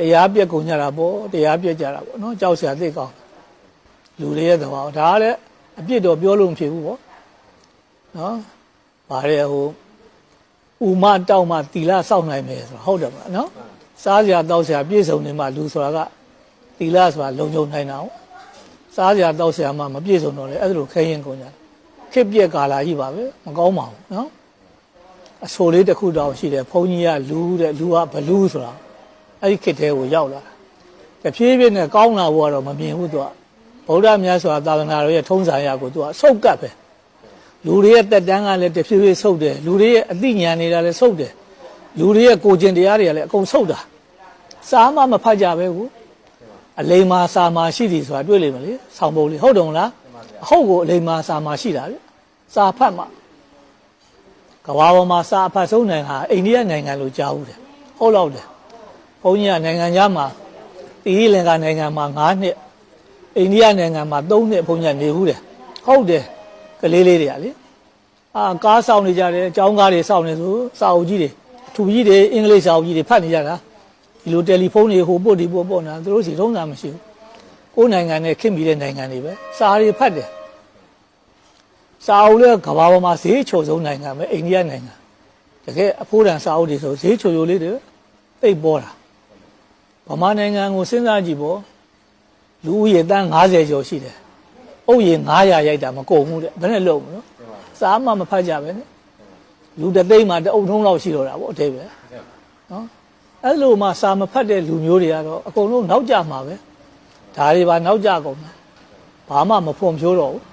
တရားပြက်ကုန်ကြတာပေါ့တရားပြက်ကြတာပေါ့နော်ကြောက်စရာသိကောင်းလူတွေရဲ့သဘောဒါကလည်းအပြစ်တော့ပြောလို့မဖြစ်ဘူးပေါ့နော်ဗါရဲဟိုဥမတောက်မှတီလာစောင့်နိုင်မယ်ဆိုတော့ဟုတ်တယ်မလားနော်စားစရာတောက်စရာပြည့်စုံနေမှလူဆိုတာကတီလာဆိုတာလုံခြုံနိုင်တာဟုတ်စားစရာတောက်စရာမှမပြည့်စုံတော့လေအဲ့ဒါလိုခဲရင်ကုန်ကြတယ်ခစ်ပြက်ကာလာကြီးပါပဲမကောင်းပါဘူးနော်အဆိုလေးတစ်ခုတောင်ရှိတယ်ဘုန်းကြီးကလူတဲ့လူကဘလူးဆိုတာ အဲ့ဒီခေတ်ထဲကိုရောက်လာတာတဖြည်းဖြည်းနဲ့ကောင်းလာဖို့ကတော့မမြင်ဘူးသူကဗုဒ္ဓမြတ်စွာသာသနာတော်ရဲ့ထုံးစံအရာကိုသူကဆုတ်ကပ်ပဲလူတွေရဲ့တက်တန်းကလည်းတဖြည်းဖြည်းဆုတ်တယ်လူတွေရဲ့အသိဉာဏ်တွေကလည်းဆုတ်တယ်လူတွေရဲ့ကိုယ်ကျင်တရားတွေကလည်းအကုန်ဆုတ်တာစာမှမဖတ်ကြပဲကိုအလိမ္မာစာမရှိသည်ဆိုတာတွေ့လိမ့်မယ်လေဆောင်းပုံလေးဟုတ်တယ်မလားအဟုတ်ကိုအလိမ္မာစာမရှိတာလေစာဖတ်မှကဘာပေါ်မှာစာအဖတ်ဆုံးနိုင်ငံဟာအိန္ဒိယနိုင်ငံလို့ကြားဦးတယ်ဟုတ်တော့တယ် ဘုန်းကြီးကနိုင်ငံခြားမှာတိဟိလင်္ကာနိုင်ငံမှာ9နှစ်အိန္ဒိယနိုင်ငံမှာ3နှစ်ဘုန်းကြီးကနေဘူးတယ်ဟုတ်တယ်ကလေးလေးတွေကလေအာကားဆောင်နေကြတယ်အကြောင်းကားတွေဆောင်နေဆိုစာအုပ်ကြီးတွေအထူကြီးတွေအင်္ဂလိပ်စာအုပ်ကြီးတွေဖတ်နေကြတာဒီလိုတယ်လီဖုန်းတွေဟိုပို့ဒီပို့ပို့နေတာသူတို့စီထုံးတာမရှိဘူးကိုယ်နိုင်ငံနဲ့ခင်ပြီးတဲ့နိုင်ငံတွေပဲစာတွေဖတ်တယ်စာအုပ်လည်းကမ္ဘာပေါ်မှာဈေးချိုဆုံးနိုင်ငံပဲအိန္ဒိယနိုင်ငံတကယ်အဖိုးတန်စာအုပ်တွေဆိုဈေးချိုချိုလေးတွေသိပ်ပေါ်တာ ဗမာနိုင်ငံကိုစဉ်းစားကြည့်ပေါ့လူဦးရေတန်း90ကျော်ရှိတယ်။အုပ်ရေ900ရိုက်တာမကုန်ဘူးတဲ့။ဘယ်နဲ့လုံးမလို့။စားမှမဖတ်ကြပဲနဲ့။လူတစ်သိန်းမှတအုပ်ထုံးလောက်ရှိတော့တာပေါ့အတိတ်ပဲ။နော်။အဲ့လိုမှစာမဖတ်တဲ့လူမျိုးတွေကတော့အကုန်လုံးနောက်ကျမှာပဲ။ဒါတွေပါနောက်ကျကုန်တာ။ဘာမှမဖွံ့ဖြိုးတော့ဘူး